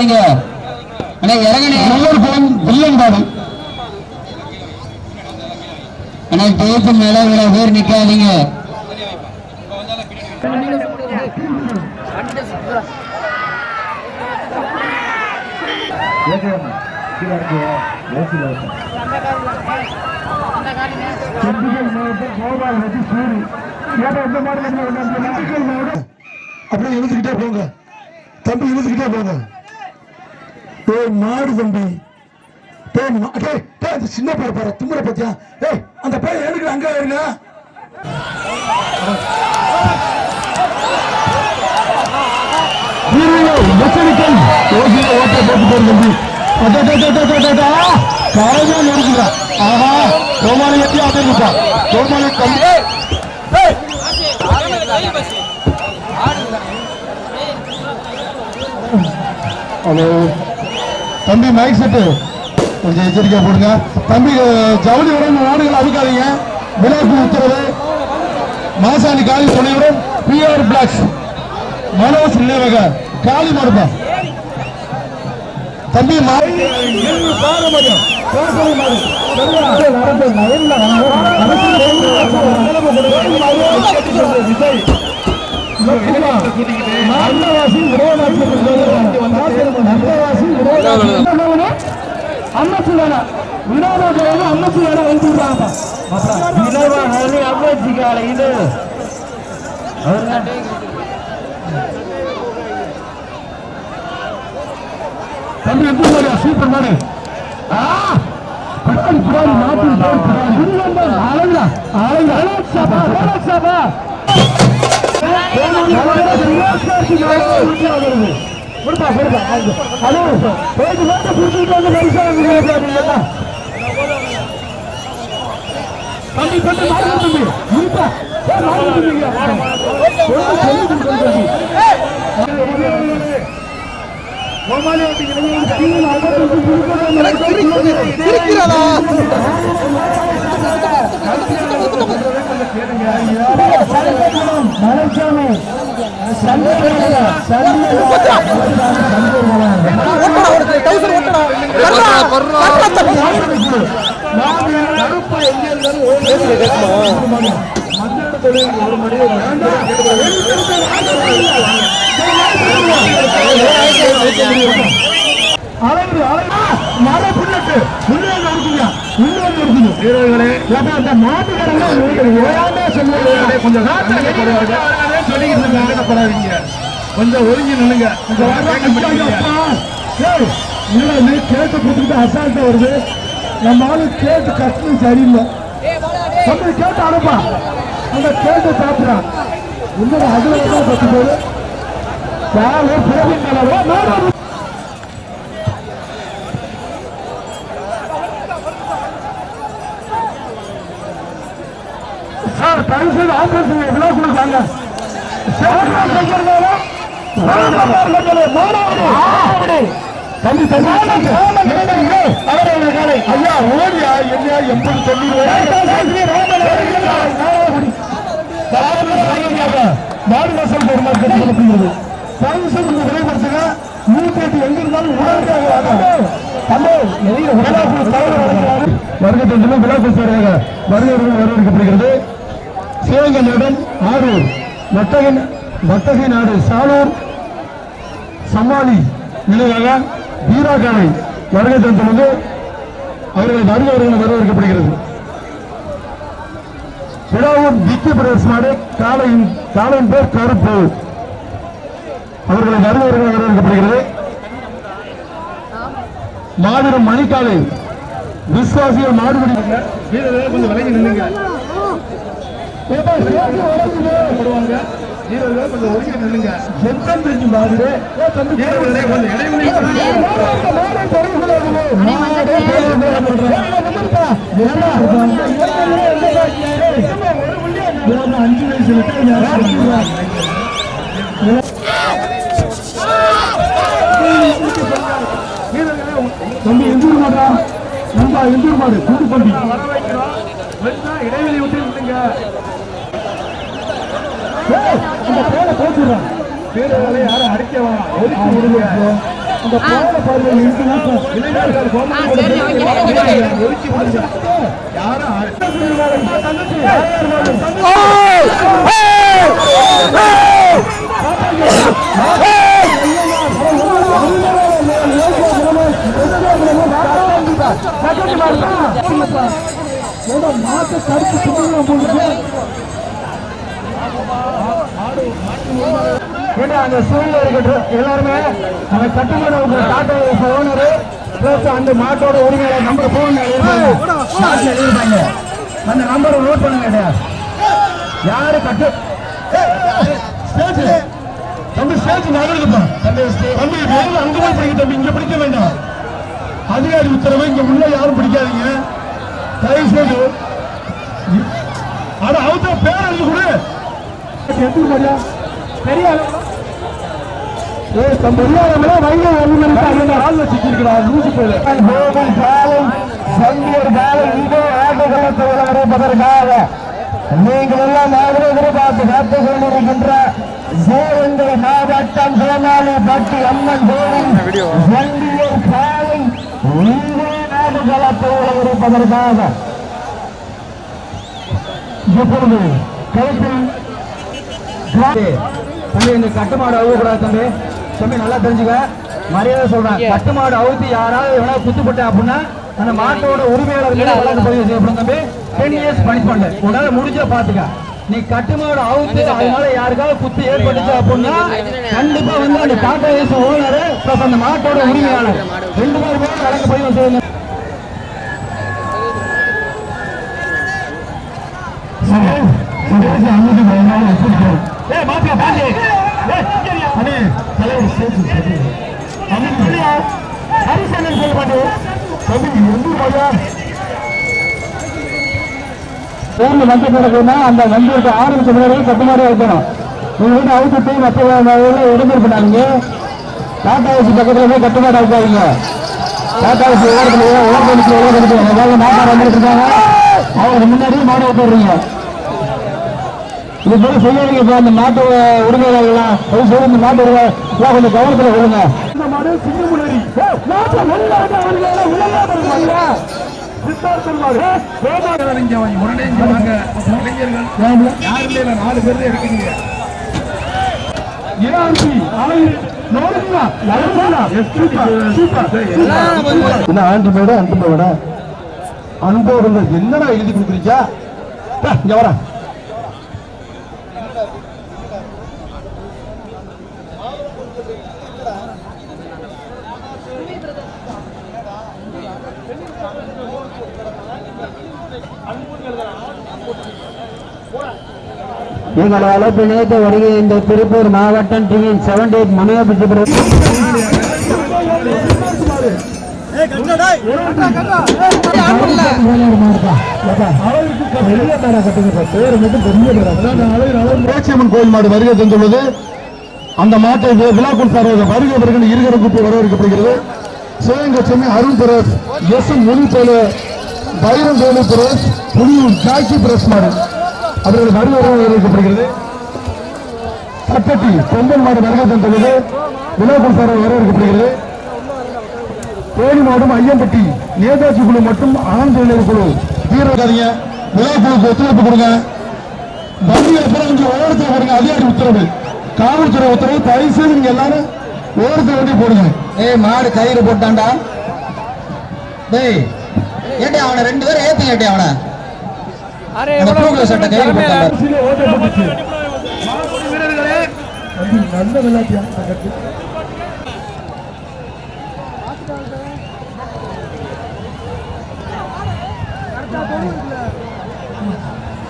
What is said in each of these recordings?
நிக்காதீங்க அண்ணா இறங்கணே நல்லூர்புரம் வில்லம்பாடு அண்ணா tape மேல இவ்வளவு பேர் நிக்காதீங்க. கோபால் வச்சு சூரி அப்படியே இழுத்துக்கிட்டே போங்க. தம்பி இழுத்துக்கிட்டே போங்க. ஏய் மாடு தம்பி. டேய் மா- டேய் டேய் அந்த சின்ன பேர் பாரு தும்புற பத்தியா ஏய் அந்த பேர் எடுக்கிற அங்க ஏய்! ஹலோ. தம்பி மைக் செட்டு கொஞ்சம் எச்சரிக்கை போடுங்க. தம்பி ஜவுளி உடனே நாடுகள் அவுக்காதீங்க விழாக்கு உத்தரவு. மாசாணி காலி துணையுடன் பிஆர் பிளாக்ஸ் மனோஜ் நினைவக காலி மருப்பா தம்பி மாறி அம்மச்சு வேணா வினோத அம்மச்சு வேணா வந்து காலை இது தம்பி எப்படி மாடியா சூப்பர் மாடு ஆ! பிடாரி பிடாரி அழகுடா தம்பி தம்பி மாடு தம்பி முடிப்பா ஏய், மாடு தம்பி அழகு அழகு மழை புல்லட்டு உள்ளே இருக்குங்க உள்ளே இருக்குது வீரர்களே. மாட்டுக்காரங்க கொஞ்சம் சொல்லிக்கிட்டு கொஞ்சம் ஒதுங்கி நில்லுங்க. கேட்டு கொடுத்துட்டு அசால்ட்டா வருது. நம்ம ஆளு கேட்டு கஷ்டம் சரியில்லை. கேட்டு அனுப்பா. அந்த சாப்பிட்றான். இன்னும் அதுல தான் பத்து பேரு யாரோ சார் தயவு செய்து தம்பி தம்பி ஐயா ஓடியா என்ன எண்பது மாடு வாசல் பெருமாள் சொல்லப்படுகிறது தயவு செய்து இந்த விலைப்படுத்துங்க நூத்தி எட்டு எங்க இருந்தாலும் உடனடியாக வாங்க தம்பி வருகை தந்திலும் விழாக்குழு தலைவராக வருகிறவர்கள் வரவேற்கப்படுகிறது சிவகங்கை நகரம் ஆரூர் வட்டகன் வட்டகை நாடு சாலூர் சம்மாளி நிலையாக வீராகானை வருகை தந்துள்ளது. அவர்கள் வருகிறவர்கள் வரவேற்கப்படுகிறது விழாவூர் விக்கி பிரதேச நாடு காலையின் காலையின் பேர் கருப்பு. அவர்களை வருகிறவர்கள் வரவேற்கப்படுகிறது. மாபெரும் மணிக்காலை. விசுவாசிகள் மாடுபடி வீரர்கள் கொஞ்சம் விலகி நில்லுங்க. கொஞ்சம் ஒதுங்கி நில்லுங்க. செத்தம் தெரிஞ்சு ஏன்னா, அஞ்சு வயசு தம்பி எந்தூர் மாடா நம்பா எந்தூர் மாடு கூடு பம்பி இடைவெளி விட்டு விட்டுங்க அந்த பேரை போட்டுடுறான் பேரை யாரும் அடிக்க வேணாம் ஒதுக்கி விடுங்க அந்த பேரை பாருங்க இளைஞர்கள் ஒதுக்கி விடுங்க. யாரும் மாத்த பிரிவாளர் தங்கச்சி, தங்கச்சி. கருத்து சுத்தம் போட்டு ஏன்னா அந்த சூழ்நிலை இருக்கட்டும் எல்லாருமே அந்த கட்டுமான டாட்டா ஓனரு பிளஸ் அந்த மாட்டோட உரிமையாளர் நம்பர் போன் எழுதிருப்பாங்க அந்த நம்பரை நோட் பண்ணுங்க யாரு கட்டு? ஸ்டேஜ் தம்பி ஸ்டேஜ் நகருதுப்பா தம்பி அங்க போய் படிக்க தம்பி இங்க படிக்க வேண்டாம். அதிகாரி உத்தரவு இங்க உள்ள யாரும் பிடிக்காதீங்க. தயவு செய்து ஆனா அவங்க பேர் எழுதி கொடு. மாதிரியா பெரிய நீங்கள் எல்லாம் எதிர்பார்த்து காத்துக் கொண்டிருக்கின்ற மாவட்டம் சோனாலி பட்டி அம்மன் கோவில். தம்பி இந்த கட்டுமாடு அவுக்கூடாது தம்பி. தம்பி நல்லா தெரிஞ்சுக்க. மரியாதை சொல்றேன். கட்டுமாடு அவுத்து யாராவது எவனா குத்துப்பட்ட அப்படின்னா அந்த மாட்டோட உரிமையாளர் மேல வழக்கு பதிவு செய்யப்படும் தம்பி. டென் இயர்ஸ் பனிஷ்மெண்ட் உன்னால முடிஞ்சா பாத்துக்க. நீ கட்டுமாடு அவுத்து அதனால யாருக்காவது குத்து ஏற்பட்டுச்சு அப்படின்னா கண்டிப்பா வந்து அந்த டாடா ஏஸ் ஓனர் பிளஸ் அந்த மாட்டோட உரிமையாளர். ரெண்டு பேர் மேல வழக்கு பதிவு செய்யணும். ஊர்ல வந்து கிடக்குன்னா அந்த வண்டி இருக்க ஆரம்பிச்ச முன்னாடியே கட்டுமாடி வைக்கணும் நீங்க வந்து அவுத்துட்டு மற்ற இடைஞ்சல் பண்ணாதீங்க. டாடா ஏசி பக்கத்துல போய் கட்டுமாடி வைக்காதீங்க டாட்டா ஹவுஸ் ஓரத்துல ஓரத்துல ஓரத்துல ஏதாவது மாட்டார் வந்துட்டு இருக்காங்க. அவங்களுக்கு முன்னாடியே மாடு விட்டுறீங்க இது போல செய்யாதீங்க இப்போ அந்த நாட்டு உரிமையாளர்கள்லாம். ஒரு சொல்லி இந்த நாட்டு உரிமையாளர் கொஞ்சம் கவனத்தில் விடுங்க இந்த மாடு சின்ன முன்னாடி நாலு பேர் இருக்கீங்க. என்னடா எழுதி கொடுக்குறீங்க? இங்க வரேன் எங்கள் அழைப்பு நினைத்த வருகை இந்த திருப்பூர் மாவட்டம் T seventy eight Manobichupuram Pechiamman கோயில் மாடு வருகை தந்துள்ளது. அந்த மாட்டை வி- விழாக்குள் சார் வருகை வருகின்ற இருகர குப்பை வரவேற்கப்படுகிறது. Sivaganga Chennai Arun press S M Muni போல பைரம் Velu press Puliyur Jackie press மாடு. அவர்கள் வருகை வரவேற்கப்படுகிறது பட்டட்டி பொங்கல் மாடு வருகை தொகுதி விழாக்குள் சார் வரவேற்கப்படுகிறது. தேனி மாவட்டம் ஐயம்பட்டி நேதாஜி குழு மற்றும் ஆண் தொழிலர் குழு. வீரர்காதீங்க விழா குழுக்கு ஒத்துழைப்பு கொடுங்க. வண்டியை அப்புறம் கொஞ்சம் ஓரத்தில் போடுங்க அதிகாரி உத்தரவு. காவல்துறை உத்தரவு தயவு செய்து நீங்க எல்லாரும் ஓரத்தில் வண்டி போடுங்க. ஏய் மாடு கயிறு போட்டான்டா. டேய் ஏட்டே அவனை ரெண்டு பேரும் ஏத்தி ஏட்டே அவனை? அந்த கலர் சட்டை நல்ல விளையாட்டியா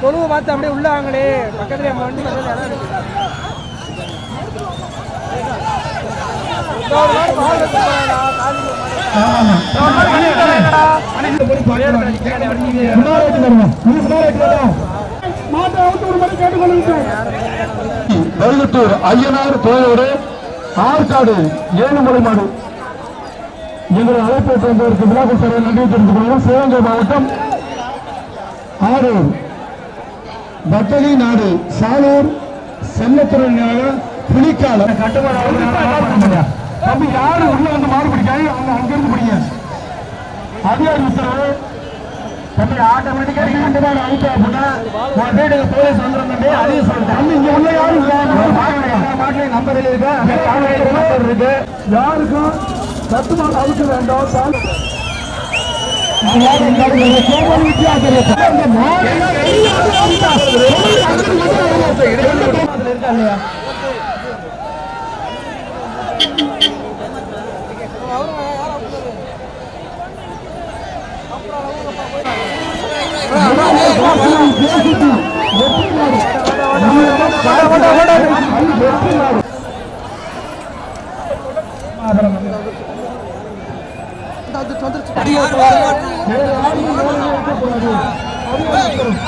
தொழுவை பார்த்து அப்படியே உள்ள வாங்களே. பக்கத்துல நம்ம வண்டி பக்கத்துல இடம் இருக்கு இதோ ஒரு மாடு பால் எடுத்து போறாடா, காலி மாடு. வெள்ளத்தூர் ஐயனார் தோயோடு ஆற்காடு ஏழுமலை மாடு. எங்கள் அழைப்பை சேர்ந்தவருக்கு விழாக்குள் சார் நன்றி தெரிந்து கொள்வோம் சிவகங்கை மாவட்டம் ஆரூர் பட்டலி நாடு சாலூர் செல்லத்துறை புலிக்கால கட்டுமான தம்பி யாரு உள்ள வந்து மாடு பிடிக்காது அவங்க அங்கிருந்து பிடிங்க அதிகாரி உத்தரவு தம்பி ஆட்டோமேட்டிக்கா ரெண்டு நாள் அவுட் அப்படின்னா உன் வீட்டுக்கு போலீஸ் வந்துடும் தம்பி அதையும் சொல்றேன் தம்பி இங்க உள்ள யாரும் இல்ல மாட்டில நம்பர் இருக்கு நம்பர் இருக்கு யாருக்கும் சத்து மாடு அவுக்க வேண்டாம்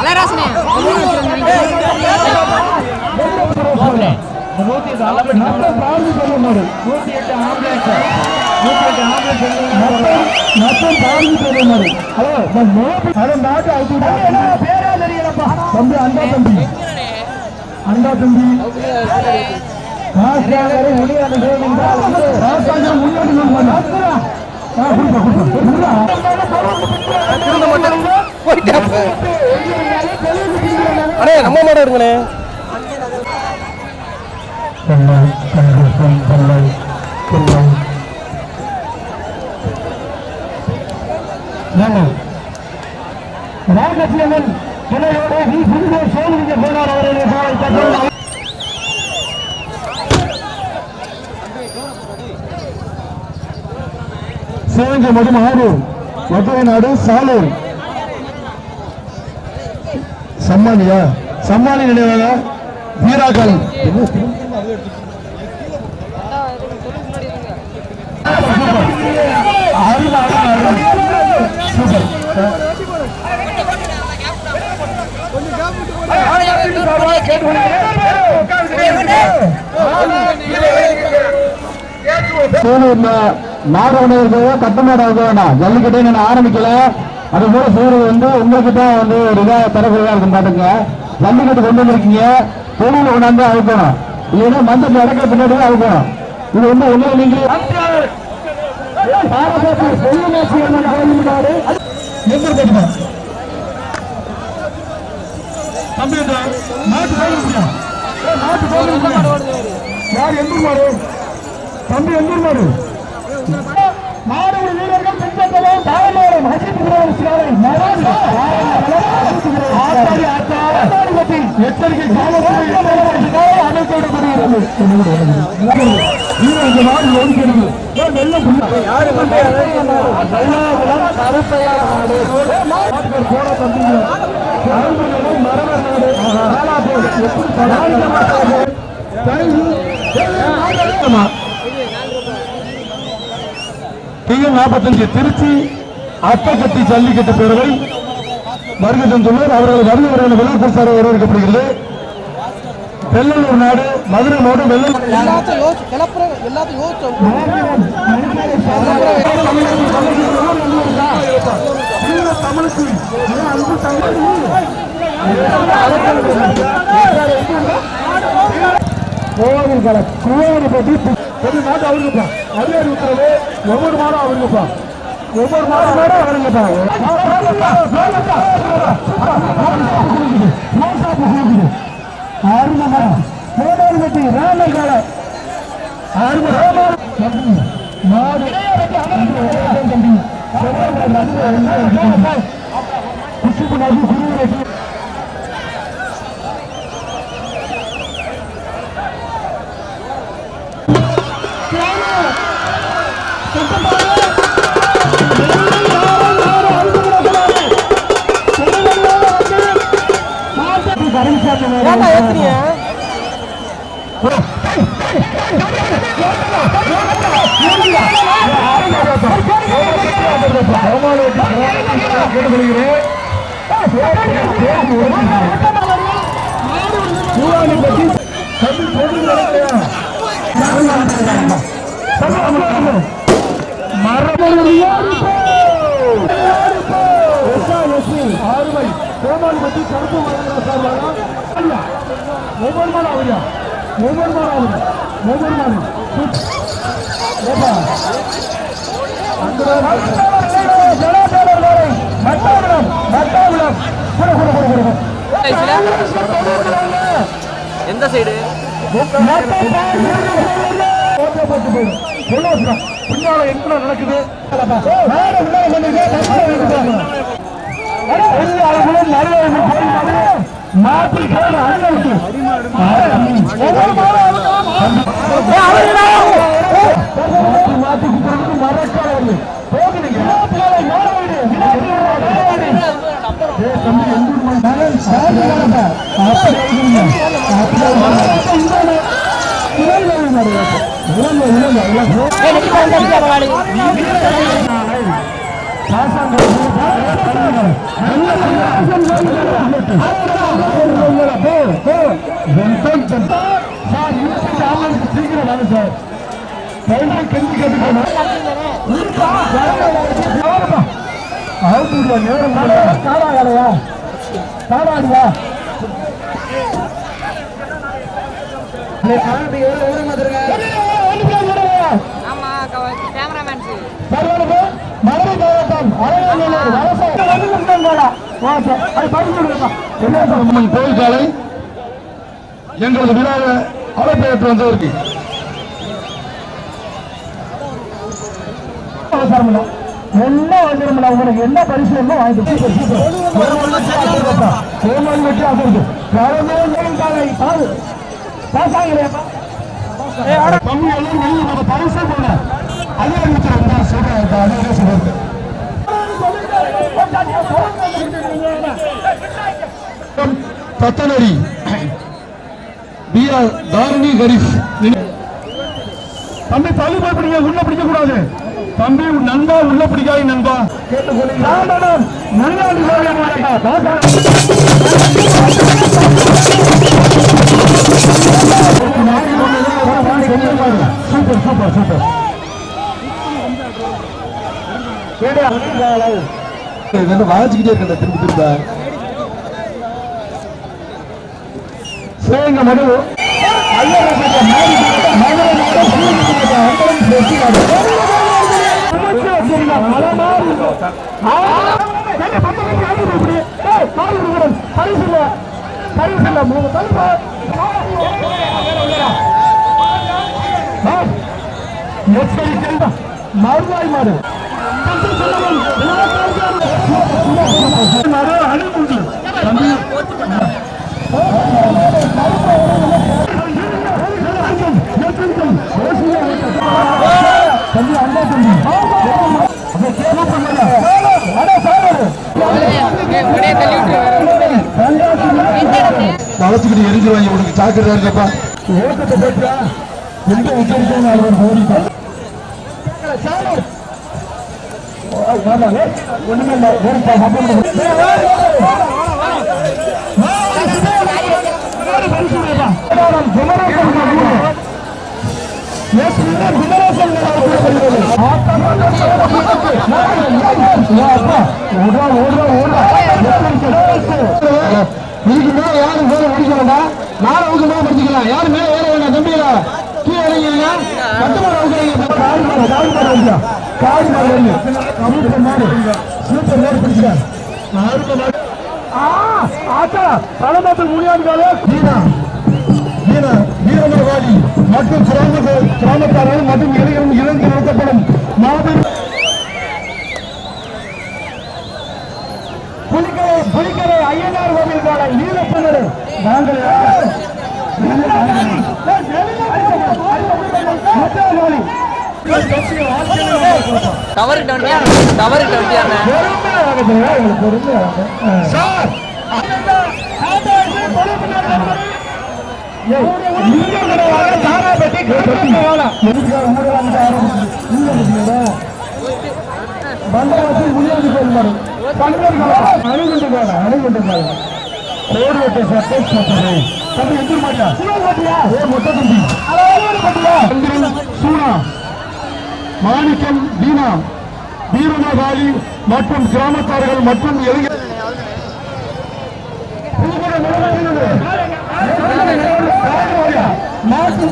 அலராசனே சால் இருக்கா இல்லையா தம்பி அண்டா தம்பி. அண்டா தம்பி. அண்ணே சிவகங்கை ஆறு மதுரை நாடு சாலூர் சம்மானியா சம்மானி நினைவாக வீராக்கள் சூப்பர் மாடு உணவு கட்ட மாடு ஆக வேண்டாம் ஜல்லிக்கட்டே நான் ஆரம்பிக்கல. அது போல செய்யறது வந்து உங்களுக்கு தான் வந்து ஒரு இதாக தரக்கூடியதாக இருக்கும் பாத்துங்க. ஜல்லிக்கட்டு கொண்டு வந்திருக்கீங்க. தொழில் கொண்டாந்து அழுக்கணும் இல்லைன்னா மஞ்சள் நடக்கிற பின்னாடி அழுக்கணும் இது வந்து ஒண்ணு நீங்க தம்பி நாட்டு யார் எந்த மாடு தம்பி எந்த மாடு மாடு வீரர்கள் பின்பற்றவும் ஆத்தாடி பற்றி எச்சரிக்கை இந்த டிஎம் நாற்பத்தஞ்சு திருச்சி அட்டக்கட்டி ஜல்லிக்கட்டு பேரவை. வருகை தந்துள்ளார். அவர்கள் வருகை வரையான விழா சார் வரவேற்கப்படுகிறது. வெள்ளலூர் நாடு மதுரை மாவட்டம் வெள்ளலூர். கோவில் கடை கோவில் பற்றி கொஞ்சம் நாட்டு அவருக்குப்பா அதே உத்தரவு ஒவ்வொரு மாதம் அவருக்குப்பா ஒவ்வொரு மாதம் மாதம் அவருங்கப்பா. ஆறும மரம். கோடாரி பற்றி ராமர் கால. ஆறும மாடு. தம்பி குஷிப்பு நதி குருவரசி ஏன்டா ஏத்துறீங்க? ஆறுமை கோமாளி பற்றி கருப்பு வழங்குகிறார் ஒவ்வொரு நாள் அவரியா ஒவ்வொரு நாள் அவரு ஒவ்வொரு நாள் எந்த சைடு? பின்னால என்ன நடக்குது பண்ணுங்க மாற்றி கேடு மாற்றி மறக்காது போகுதுங்க சீக்கிரம் வாங்க சார் கெஞ்சி கேட்டுக்கணும் அவுட்டுல நேரம் காடா கடையா காடாடியா ஆமா கேமராமேன் மதுரை மாவட்டம் அரையாநல்லூர் கோயில் சாலை. எங்களது விழாவை அழைப்பேற்று வந்ததற்கு அவசரம் இல்லை என்ன அவசரம் இல்லை உங்களுக்கு என்ன பரிசு வேணுமோ வாங்கிட்டு கோமாளி வெட்டி ஆகிறது பாரு. பாசாங்கிறேப்பா தம்பி எல்லாம் வெளியே நம்ம பரிசு போன அதே அறிவிச்சிருந்தா சொல்றேன் அதே சொல்றது தத்தனரி பி ஆர் தாரணி கரீஃப் தம்பி தள்ளி போய் பிடிங்க உள்ள பிடிக்க கூடாது தம்பி நண்பா உள்ள பிடிக்காது நண்பா. Super super super. வாசிக்கிட்டே இருக்க திரும்ப திரும்ப. சிவகங்கை மடு மறுவாய் மாடு. மாடு அனுப்புண்டு தம்பி வளர்த்துக்கிட்டு எரிஞ்சிருவாங்க உனக்கு சாக்கிரதா இருக்கப்பா. ஓட்டத்தை போட்டா எந்த உச்சரிக்கணும் அவர் ஓடிப்பா ஒண்ணுமே இல்லை ஓடிப்பா இதுக்கு மேல யாரும் மேல படிக்க வேண்டாம் நாலு மேல படிச்சுக்கலாம் யாரும் மேல ஏற வேண்டாம் தம்பிகளா கீழே இறங்கிங்க பத்து மணி அவுக்குறீங்க காடு மாடு காடு மாடு வைங்க காடு மாடு வைங்க மாடு சூப்பர் மாடு பிடிச்சிட்டாங்க நாலு மாடு ஆ ஆச்சா தலைமாட்டுக்கு முடியாது காலே வீணா வீணா வீரமரவாடி மற்றும் கிராம மற்றும் இளைஞரும் இளைஞர் நடத்தப்படும் மாபெரும் புலிக்கரை புலிக்கரை ஐயனார் நாங்கள் தவறு வண்டியா தவறு வண்டியாண்ணே பந்தவாசி முடியாது போயிருந்தாரு அணுகுண்டு போல அணுகுண்டு போல கோடு வெட்ட சட்டை சட்டை தம்பி எதிர் மாட்டியா ஏ மொட்டை தம்பி. சந்திரன் சூனா. மாணிக்கம் தீனா வீரமகாளி மற்றும் கிராமத்தார்கள் மற்றும் இளைஞர் மாட்டு